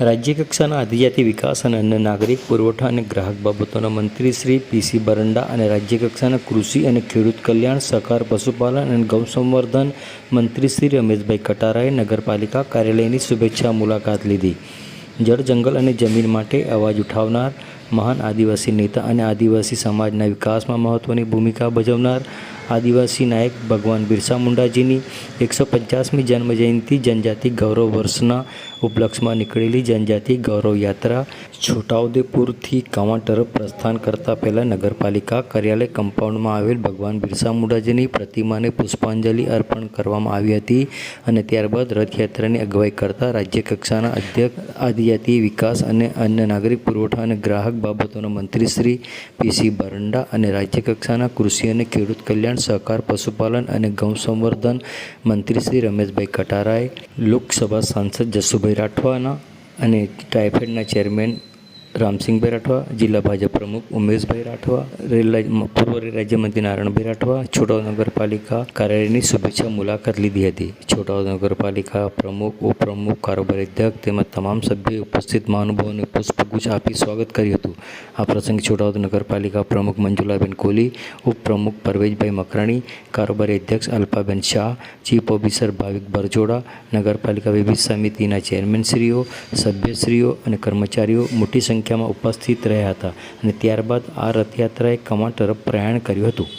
રાજ્યકક્ષાના આદિજાતિ વિકાસ અને અન્ય નાગરિક પુરવઠા અને ગ્રાહક બાબતોના મંત્રી શ્રી પીસી બરંડા અને રાજ્યકક્ષાના કૃષિ અને ખેડૂત કલ્યાણ, સહકાર, પશુપાલન અને ગૌસંવર્ધન મંત્રી શ્રી રમેશભાઈ કટારાએ નગરપાલિકા કાર્યાલયની શુભેચ્છા મુલાકાત લીધી. જળ, જંગલ અને જમીન માટે અવાજ ઉઠાવનાર મહાન આદિવાસી નેતા અને આદિવાસી સમાજના વિકાસમાં મહત્ત્વની ભૂમિકા ભજવનાર આદિવાસી નાયક ભગવાન બિરસા મુંડાજીની એકસો પચાસમી જન્મજયંતિ જનજાતિ ગૌરવ વર્ષના ઉપલક્ષમાં નીકળેલી જનજાતિ ગૌરવ યાત્રા છોટાઉદેપુરથી કાંવા તરફ પ્રસ્થાન કરતા પહેલાં નગરપાલિકા કાર્યાલય કમ્પાઉન્ડમાં આવેલ ભગવાન બિરસા મુંડાજીની પ્રતિમાને પુષ્પાંજલિ અર્પણ કરવામાં આવી હતી અને ત્યારબાદ રથયાત્રાની અગવાઈ કરતા રાજ્યકક્ષાના અધ્યક્ષ આદિજાતિ વિકાસ અને અન્ય નાગરિક પુરવઠા અને ગ્રાહક બાબતોના મંત્રી શ્રી પીસી બરંડા અને રાજ્યકક્ષાના કૃષિ અને ખેડૂત કલ્યાણ સહકાર, પશુપાલન અને ગૌ સંવર્ધન મંત્રી શ્રી રમેશભાઈ કટારાએ લોકસભા સાંસદ જસુભાઈ રાઠવાના અને ટાઇફેડના ચેરમેન રામસિંહભાઈ રાઠવા, જિલ્લા ભાજપ પ્રમુખ ઉમેશભાઈ રાઠવા, રેલ પૂર્વ રાજ્યમંત્રી નારાયણભાઈ રાઠવા છોટાઉદ નગરપાલિકા કાર્યાલયની શુભેચ્છા મુલાકાત લીધી હતી. છોટાઉદ નગરપાલિકા પ્રમુખ, ઉપપ્રમુખ, કારોબારી અધ્યક્ષ તેમજ તમામ સભ્યોએ ઉપસ્થિત મહાનુભાવોને પુષ્પગુચ્છ આપી સ્વાગત કર્યું હતું. આ પ્રસંગે છોટાઉદ નગરપાલિકા પ્રમુખ મંજુલાબેન કોહલી, ઉપપ્રમુખ પરવેજભાઈ મકરાણી, કારોબારી અધ્યક્ષ અલ્પાબેન શાહ, ચીફ ઓફિસર ભાવિક બરજોડા, નગરપાલિકા વિવિધ સમિતિના ચેરમેનશ્રીઓ, સભ્યશ્રીઓ અને કર્મચારીઓ, મોટી સંખ્યામાં ઉપસ્થિત રહ્યા હતા અને ત્યારબાદ આ રથયાત્રાએ કમા તરફ પ્રયાણ કર્યું હતું.